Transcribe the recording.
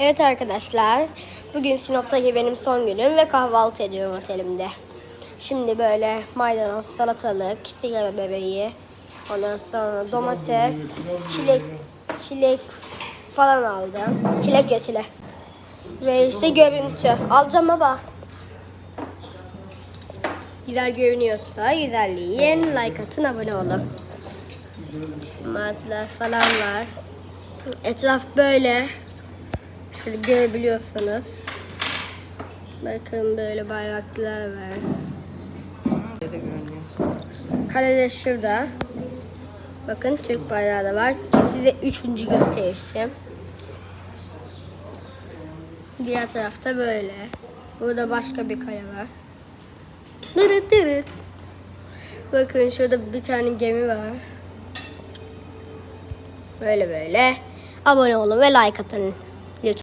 Evet arkadaşlar, bugün Sinop'taki benim son günüm ve kahvaltı ediyorum otelimde. Şimdi böyle maydanoz, salatalık, sigara bebeği, ondan sonra domates, çilek, çilek falan aldım. Çilek ya çilek. Ve işte görüntü. Alacağım baba. Güzel görünüyorsa güzelliğin like atın, abone olun. Martılar falan var. Etraf böyle. Şöyle görebiliyorsanız. Bakın böyle bayraklar var. Kalede şurada. Bakın Türk bayrağı da var. Size üçüncü gösterişim. Diğer tarafta böyle. Burada başka bir kale var. Dırıt dırıt. Bakın şurada bir tane gemi var. Böyle böyle. Abone olun ve like atın.